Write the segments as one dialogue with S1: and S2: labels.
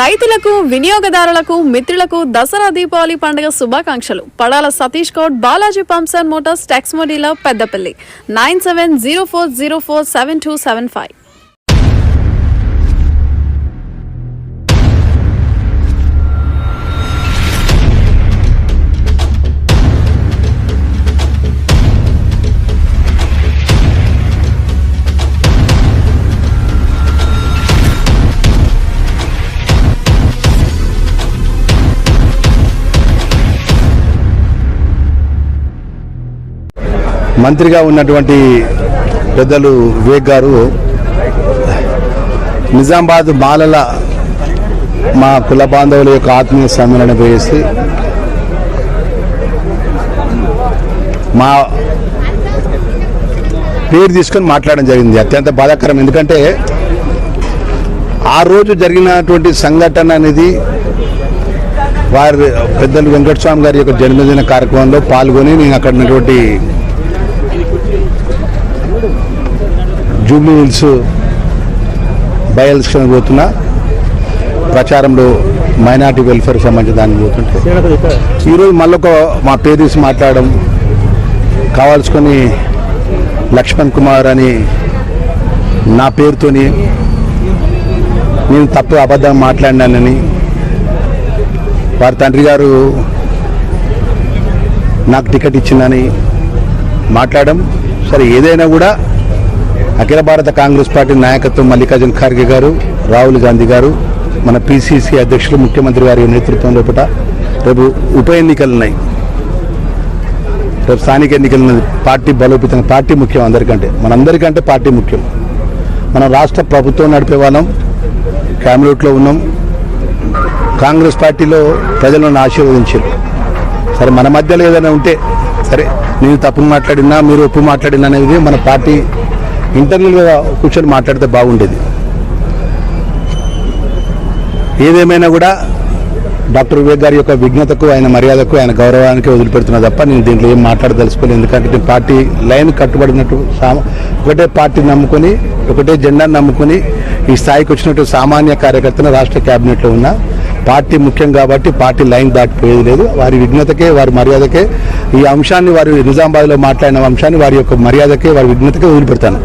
S1: రైతులకు వినియోగదారులకు మిత్రులకు దసరా దీపావళి పండుగ శుభాకాంక్షలు. Padala Satish Goud Balaji pumps and motors టెక్స్మోడీలో Peddapalli. Nine seven zero four zero four seven two seven five.
S2: మంత్రిగా ఉన్నటువంటి పెద్దలు వివేక్ గారు నిజామాబాద్ బాలల మా కుల బాంధవుల యొక్క ఆత్మీయ సమ్మేళన వేసి మా పేరు తీసుకొని మాట్లాడడం జరిగింది. అత్యంత బాధాకరం. ఎందుకంటే ఆ రోజు జరిగినటువంటి సంఘటన అనేది వారి పెద్దలు వెంకటస్వామి గారి యొక్క జన్మదిన కార్యక్రమంలో పాల్గొని నేను అక్కడ ఉన్నటువంటి జూబ్లీ హిల్స్ బై ఎలక్షన్ పోతున్నా. ప్రచారంలో మైనార్టీ వెల్ఫేర్ సంబంధించిన దానికి పోతుంటే. ఈరోజు మళ్ళొక మా పేరు తీసి మాట్లాడడం. కావాల్సుకొని లక్ష్మణ్ కుమార్ అని నా పేరుతోని నేను తప్పు అబద్ధం మాట్లాడినానని వారి తండ్రి గారు నాకు టికెట్ ఇచ్చిందని మాట్లాడడం. సరే ఏదైనా కూడా అఖిల భారత కాంగ్రెస్ పార్టీ నాయకత్వం మల్లికార్జున ఖార్గే గారు రాహుల్ గాంధీ గారు మన పిసిసి అధ్యక్షులు ముఖ్యమంత్రి గారి నేతృత్వం లోపల రేపు ఉప ఎన్నికలు ఉన్నాయి. రేపు స్థానిక ఎన్నికలు ఉన్నది. పార్టీ బలోపేతం పార్టీ ముఖ్యం అందరికంటే. మనందరికంటే పార్టీ ముఖ్యం. మనం రాష్ట్ర ప్రభుత్వం నడిపే వాళ్ళం క్యాబినెట్లో ఉన్నాం. కాంగ్రెస్ పార్టీలో ప్రజలను ఆశీర్వదించారు. సరే మన మధ్యలో ఏదైనా ఉంటే సరే నేను తప్పు మాట్లాడినా మీరు ఒప్పు మాట్లాడినా అనేది మన పార్టీ ఇంటర్నల్గా కూర్చొని మాట్లాడితే బాగుండేది. ఏదేమైనా కూడా డాక్టర్ వివేక్ గారి యొక్క విఘ్నతకు ఆయన మర్యాదకు ఆయన గౌరవానికి వదిలిపెడుతున్నా తప్ప నేను దీంట్లో ఏం మాట్లాడదలుచుకోలేదు. ఎందుకంటే నేను పార్టీ లైన్ కట్టుబడినట్టు సామ ఒకటే పార్టీ నమ్ముకొని ఒకటే జెండాను నమ్ముకొని ఈ స్థాయికి వచ్చినట్టు సామాన్య కార్యకర్తను రాష్ట్ర క్యాబినెట్లో ఉన్న పార్టీ ముఖ్యం కాబట్టి పార్టీ లైన్ దాటిపోయేది లేదు. వారి విఘ్నతకే వారి మర్యాదకే ఈ అంశాన్ని వారి నిజామాబాద్లో మాట్లాడిన అంశాన్ని వారి యొక్క మర్యాదకే వారి విఘ్నతకే వదిలిపెడతాను.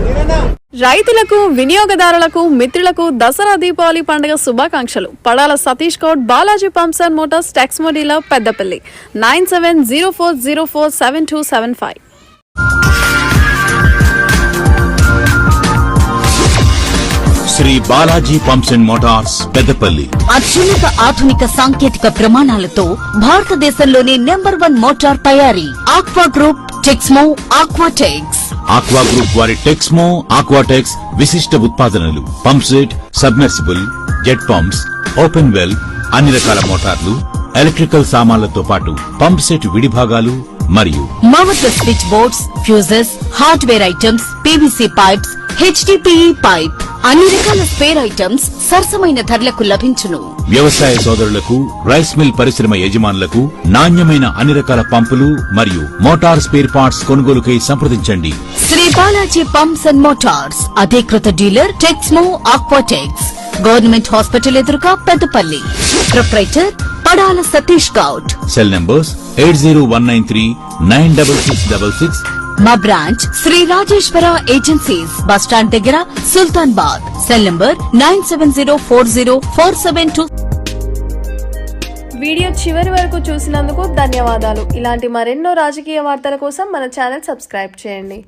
S1: రైతులకు వినియోగదారులకు మిత్రులకు దసరా దీపావళి పండుగ శుభాకాంక్షలు. Padala Satish Goud Balaji pumps and motors tax మోడీలో Peddapalli. Nine seven zero four zero four seven two seven five.
S3: Balaji pumps and motors Peddapalli.
S4: అత్యున్నత ఆధునిక సాంకేతిక ప్రమాణాలతో భారతదేశంలోని నెంబర్ వన్ మోటార్ తయారీ. Aqua group Texmo Aquatex
S3: aqua group వారి టెక్స్మో ఆక్వాటెక్స్ విశిష్ట ఉత్పాదనలు. Pump set submersible jet pumps open well అన్ని రకాల మోటార్లు ఎలక్ట్రికల్ సామాన్లతో పాటు పంప్ సెట్ విడిభాగాలు మరియు
S4: మవత switch boards fuses hardware items PVC pipes HDPE pipe. అన్ని రకాల స్పేర్ ఐటమ్స్ సరసమైన ధరలకు లభించును.
S3: వ్యవసాయ సోదరులకు రైస్ మిల్ పరిశ్రమ యజమానులకు నాణ్యమైన అన్ని రకాల పంపులు మరియు మోటార్ స్పేర్ పార్ట్స్ కొనుగోలుకై సంప్రదించండి.
S4: Sri Balaji pumps and motors అధికృత dealer Texmo Aquatex government hospital ఎదురుగా Peddapalli. Proprietor Padala Satish Goud.
S3: Cell numbers eight zero one nine three nine double six double six
S4: మా branch Sri Rajeshwara agencies bus stand దగ్గర Sultanabad cell number nine seven zero four zero four seven two.
S1: Video చివరి వరకు చూసినందుకు ధన్యవాదాలు. ఇలాంటి మరెన్నో రాజకీయ వార్తల కోసం మన ఛానల్ సబ్స్క్రైబ్ చేయండి.